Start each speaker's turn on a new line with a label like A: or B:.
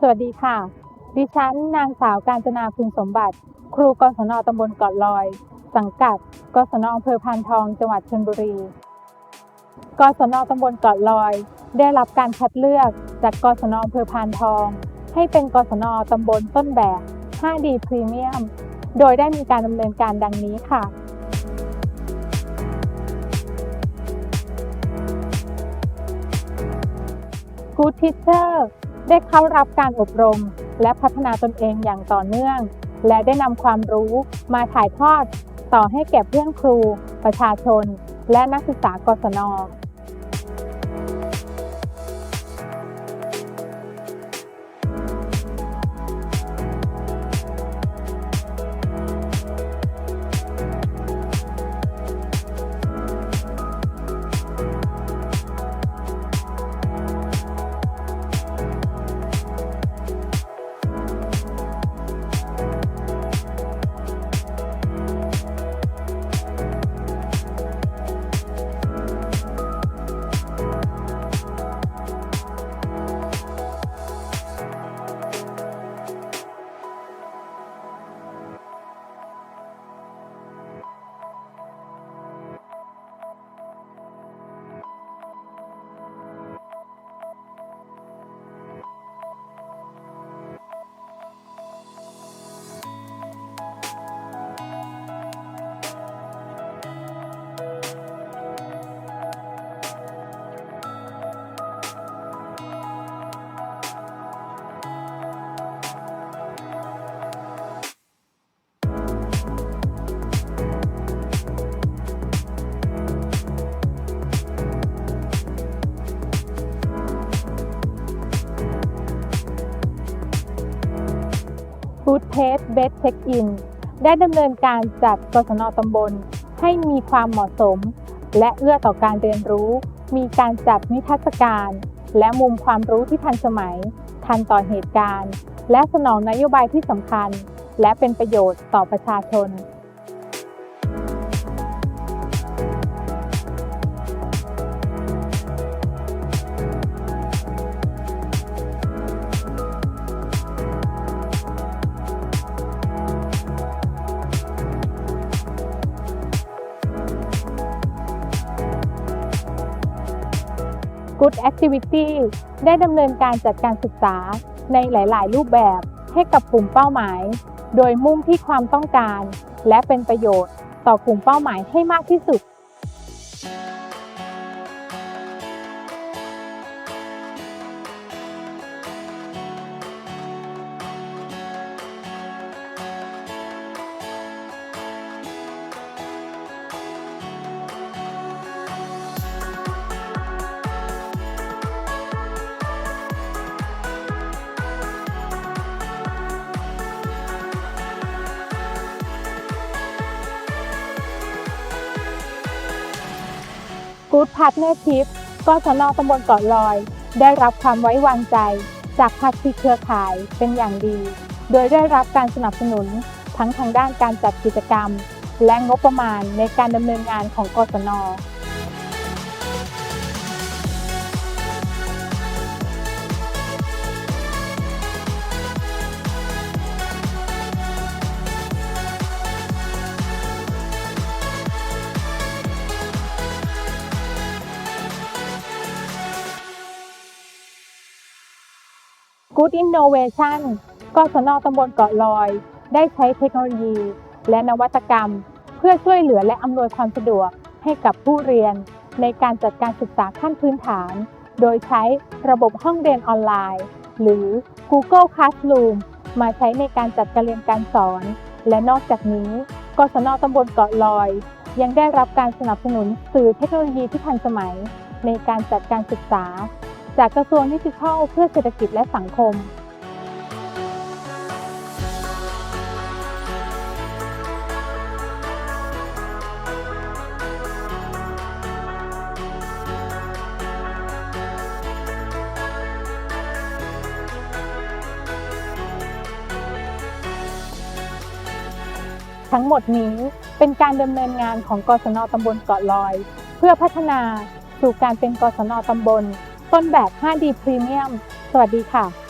A: สวัสดีค่ะ ดิฉันนางสาวการจนาคุณสมบัติ ครูกศนตำบลเกาะลอย สังกัดกศนอำเภอพานทอง จังหวัดชลบุรี กศนตำบลเกาะลอย ได้รับการคัดเลือกจากกศนอำเภอพานทอง ให้เป็นกศนตำบลต้นแบบ 5D พรีเมียม โดยได้มีการดำเนินการดังนี้ค่ะ Good Teacher ได้เข้ารับการอบรม และพัฒนาตนเองอย่างต่อเนื่อง และได้นำความรู้มาถ่ายทอด ต่อให้แก่เพื่อนครู ประชาชน และนักศึกษากศน ฟู้ดเทสเบสเช็คอินได้ดำเนินการจัดกศนตำบล ให้มีความเหมาะสม และเอื้อต่อการเรียนรู้ มีการจัดนิทรรศการ และมุมความรู้ที่ทันสมัย ทันต่อเหตุการณ์ และสนองนโยบายที่สำคัญ และเป็นประโยชน์ต่อประชาชน Good Activity ได้ดำเนินการจัดการศึกษาในหลาย ๆ รูปแบบให้กับกลุ่มเป้าหมาย โดยมุ่งที่ความต้องการ และเป็นประโยชน์ต่อกลุ่มเป้าหมายให้มากที่สุด Good Partnership กศนตำบลเกาะลอย ได้รับความไว้วางใจ จากภาคีเครือข่ายเป็นอย่างดี โดยได้รับการสนับสนุนทั้งทางด้านการจัดกิจกรรม และงบประมาณในการดำเนินงานของกศน Good Innovation กศนตำบลเกาะลอย ได้ใช้เทคโนโลยี และนวัตกรรม เพื่อช่วยเหลือและอำนวยความสะดวกให้กับผู้เรียน ในการจัดการศึกษาขั้นพื้นฐาน โดยใช้ระบบห้องเรียนออนไลน์ หรือ Google Classroom มาใช้ในการจัดการเรียนการสอน และนอกจากนี้กศนตำบลเกาะลอย ยังได้รับการสนับสนุนสื่อเทคโนโลยีที่ทันสมัย ในการจัดการศึกษา จากกระทรวงดิจิทัลเพื่อเศรษฐกิจและสังคมทั้งหมดนี้เป็นการดำเนินงานของกศนตำบลเกาะลอย เพื่อพัฒนาสู่การเป็นกศนตำบล ต้นแบบ 5D พรีเมียมสวัสดีค่ะ